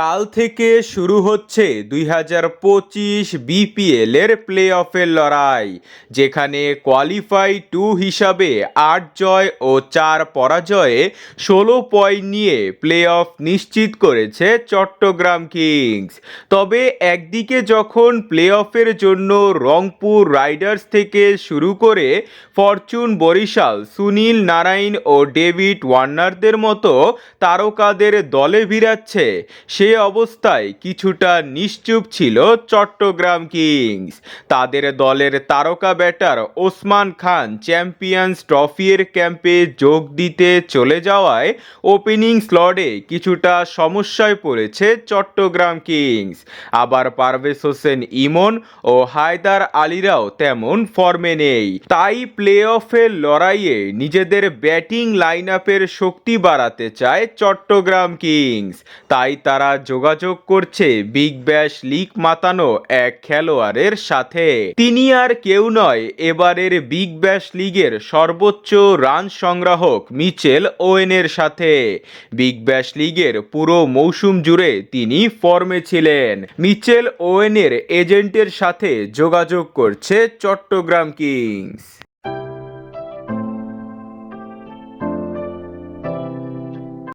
কাল থেকে শুরু হচ্ছে দুই হাজার পঁচিশ বিপিএল এর প্লে অফের লড়াই, যেখানে কোয়ালিফাই টু হিসাবে আট জয় ও চার পরাজয়ে ষোলো পয়েন্ট নিয়ে প্লে অফ নিশ্চিত করেছে চট্টগ্রাম কিংস। তবে একদিকে যখন প্লে অফের জন্য রংপুর রাইডার্স থেকে শুরু করে ফরচুন বরিশাল, সুনীল নারায়ণ ও ডেভিড ওয়ার্নারদের মতো তারকাদের দলে ভিড়াচ্ছে, সে অবস্থায় কিছুটা নিশ্চুপ ছিল চট্টগ্রাম কিংস। তাদের দলের তারকা ব্যাটার ওসমান খান চ্যাম্পিয়ন্স ট্রফির ক্যাম্পে যোগ দিতে চলে যাওয়ায় ওপেনিং স্লডে কিছুটা সমস্যায় পড়েছে চট্টগ্রাম কিংস। আবার পারভেজ হোসেন ইমন ও হায়দার আলীরাও তেমন ফর্মে নেই। তাই প্লে অফের লড়াইয়ে নিজেদের ব্যাটিং লাইন আপের শক্তি বাড়াতে চায় চট্টগ্রাম কিংস। তাই তারা যোগাযোগ করছে বিগ ব্যাশ লিগ মাতানো এক খেলোয়াড়ের সাথে। তিনি আর কেউ নয়, এবারের বিগ ব্যাশ লিগের সর্বোচ্চ রান সংগ্রাহক মিচেল ওয়েনের সাথে। বিগ ব্যাশ লিগের পুরো মৌসুম জুড়ে তিনি ফর্মে ছিলেন। মিচেল ওয়েনের এজেন্টের সাথে যোগাযোগ করছে চট্টগ্রাম কিংস।